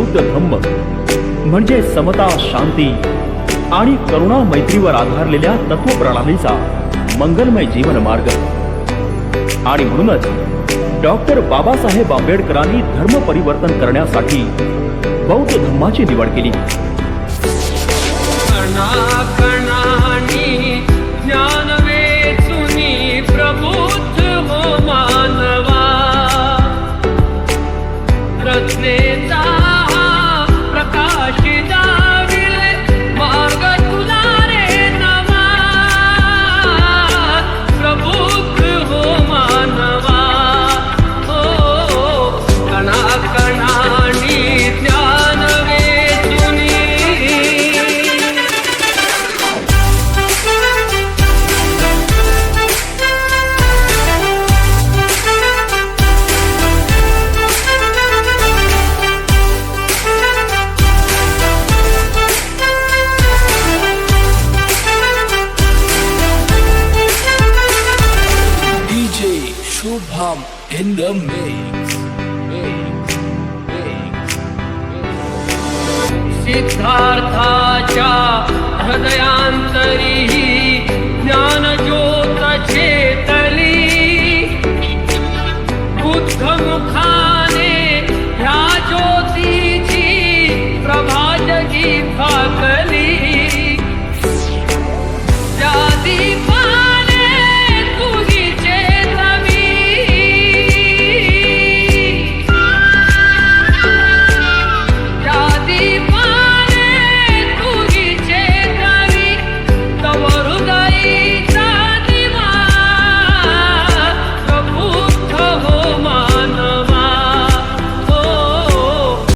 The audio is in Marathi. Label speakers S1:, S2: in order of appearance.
S1: बौद्ध धम्म म्हणजे समता शांती आणि करुणा मैत्रीवर आधारलेल्या तत्वप्रणालीचा मंगलमय जीवन मार्ग. आणि म्हणूनच डॉक्टर बाबासाहेब आंबेडकरांनी धर्म परिवर्तन करण्यासाठी बौद्ध धम्माची निवड केली.
S2: कणाकणानी ज्ञान वेचुनी प्रबुद्ध हो
S3: Shubham in the mix. सिद्धार्थाच्या हृदयांतरीही
S2: Dnyanjyot चेतली बुद्धमुखा